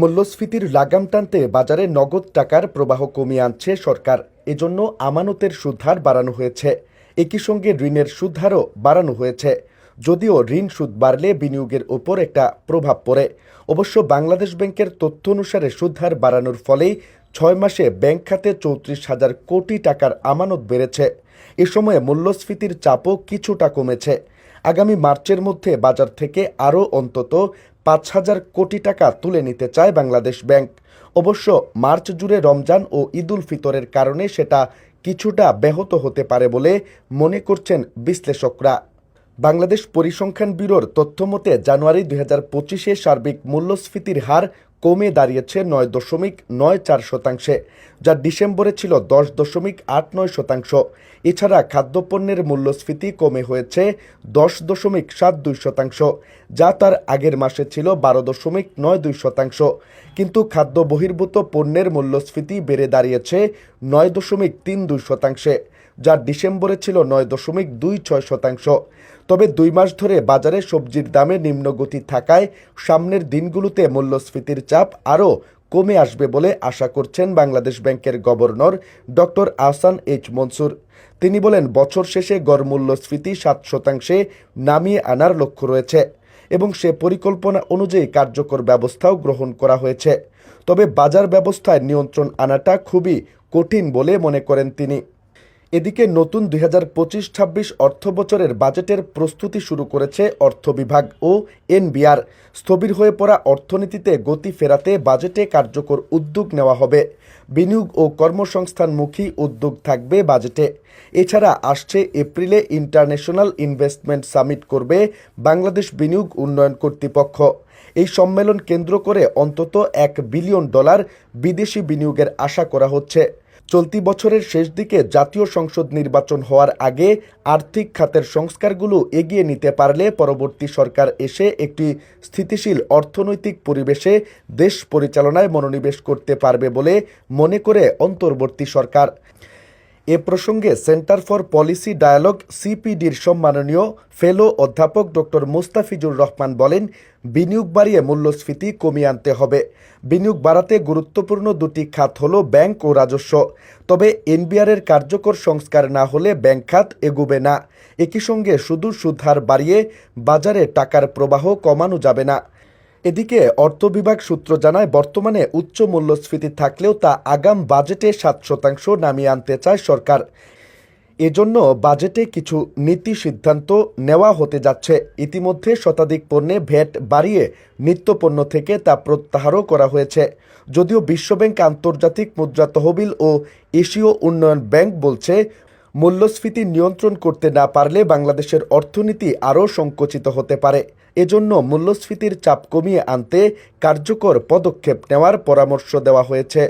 মূল্যস্ফীতির লাগাম টানতে বাজারে নগদ টাকার প্রবাহ কমিয়ে আনছে সরকার। এজন্য আমানতের সুদহার বাড়ানো হয়েছে। একই সঙ্গে ঋণের সুদহারও বাড়ানো হয়েছে। যদিও ঋণ সুদ বাড়লে বিনিয়োগের ওপর একটা প্রভাব পড়ে। অবশ্য বাংলাদেশ ব্যাংকের তথ্য অনুসারে সুদহার বাড়ানোর ফলেই ছয় মাসে ব্যাংক খাতে চৌত্রিশ হাজার কোটি টাকার আমানত বেড়েছে। এ সময়ে মূল্যস্ফীতির চাপও কিছুটা কমেছে। আগামী মার্চের মধ্যে বাজার থেকে আরও অন্তত পাঁচ হাজার কোটি টাকা তুলে নিতে চায় বাংলাদেশ ব্যাংক। অবশ্য মার্চ জুড়ে রমজান ও ঈদুল ফিতরের কারণে সেটা কিছুটা ব্যাহত হতে পারে বলে মনে করছেন বিশ্লেষকরা। বাংলাদেশ পরিসংখ্যান ব্যুরোর তথ্যমতে জানুয়ারি দুই হাজার পঁচিশে সার্বিক মূল্যস্ফীতির হার কমে দাঁড়িয়েছে নয় দশমিক নয় চার শতাংশে, যা ডিসেম্বরে ছিল দশ দশমিক আট নয় শতাংশ। এছাড়া খাদ্যপণ্যের মূল্যস্ফীতি কমে হয়েছে দশ দশমিক সাত দুই শতাংশ, যা তার আগের মাসে ছিল বারো দশমিক নয় দুই শতাংশ। কিন্তু খাদ্য বহির্ভূত পণ্যের মূল্যস্ফীতি বেড়ে দাঁড়িয়েছে নয় দশমিক তিন দুই শতাংশে। যা ডিসেম্বরে ছিল নয় দশমিক দুই ছয় শতাংশ। তবে দুই মাস ধরে বাজারে সবজির দামে নিম্নগতি থাকায় সামনের দিনগুলোতে মূল্যস্ফীতির চাপ আরও কমে আসবে বলে আশা করছেন বাংলাদেশ ব্যাংকের governor doctor Ahsan H Mansur. তিনি বলেন, বছর শেষে গড় মূল্যস্ফীতি সাত শতাংশে নামিয়ে আনার লক্ষ্য রয়েছে এবং সে পরিকল্পনা অনুযায়ী কার্যকর ব্যবস্থাও গ্রহণ করা হয়েছে। তবে বাজার ব্যবস্থায় নিয়ন্ত্রণ আনাটা খুবই কঠিন বলে মনে করেন তিনি। এদিকে নতুন দুই হাজার পঁচিশ ছাব্বিশ অর্থ বছরের বাজেটের প্রস্তুতি শুরু করেছে অর্থ বিভাগ ও এনবিআর। স্থবির হয়ে পড়া অর্থনীতিতে গতি ফেরাতে বাজেটে কার্যকর উদ্যোগ নেওয়া হবে। বিনিয়োগ ও কর্মসংস্থানমুখী উদ্যোগ থাকবে বাজেটে। এছাড়া আসছে এপ্রিলে ইন্টারন্যাশনাল ইনভেস্টমেন্ট সামিট করবে বাংলাদেশ বিনিয়োগ উন্নয়ন কর্তৃপক্ষ। এই সম্মেলন কেন্দ্র করে অন্তত এক বিলিয়ন ডলার বিদেশি বিনিয়োগের আশা করা হচ্ছে। চলতি বছরের শেষ দিকে জাতীয় সংসদ নির্বাচন হওয়ার আগে আর্থিক খাতের সংস্কারগুলো এগিয়ে নিতে পারলে পরবর্তী সরকার এসে একটি স্থিতিশীল অর্থনৈতিক পরিবেশে দেশ পরিচালনায় মনোনিবেশ করতে পারবে বলে মনে করে অন্তর্বর্তী সরকার। এ প্রসঙ্গে সেন্টার ফর পলিসি ডায়ালগ সিপিডির সম্মাননীয় ফেলো অধ্যাপক ডক্টর মুস্তাফিজুর রহমান বলেন, বিনিয়োগ বাড়িয়ে মূল্যস্ফীতি কমিয়ে আনতে হবে। বিনিয়োগ বাড়াতে গুরুত্বপূর্ণ দুটি খাত হল ব্যাংক ও রাজস্ব। তবে এনবিআরের কার্যকর সংস্কার না হলে ব্যাংক খাত এগুবে না। একই সঙ্গে শুধু সুদহার বাড়িয়ে বাজারে টাকার প্রবাহ কমানো যাবে না। এদিকে অর্থ বিভাগ সূত্র জানায়, বর্তমানে উচ্চ মূল্যস্ফীতি থাকলেও তা আগাম বাজেটে সাত শতাংশ নামিয়ে আনতে চায় সরকার। এজন্য বাজেটে কিছু নীতি সিদ্ধান্ত নেওয়া হতে যাচ্ছে। ইতিমধ্যে শতাধিক পণ্যে ভ্যাট বাড়িয়ে নিত্যপণ্য থেকে তা প্রত্যাহারও করা হয়েছে। যদিও বিশ্বব্যাংক আন্তর্জাতিক মুদ্রা তহবিল ও এশীয় উন্নয়ন ব্যাংক বলছে মূল্যস্ফীতি নিয়ন্ত্রণ করতে না পারলে বাংলাদেশের অর্থনীতি আরও সংকুচিত হতে পারে। এজন্য মূল্যস্ফীতির চাপ কমিয়ে আনতে কার্যকর পদক্ষেপ নেওয়ার পরামর্শ দেওয়া হয়েছে।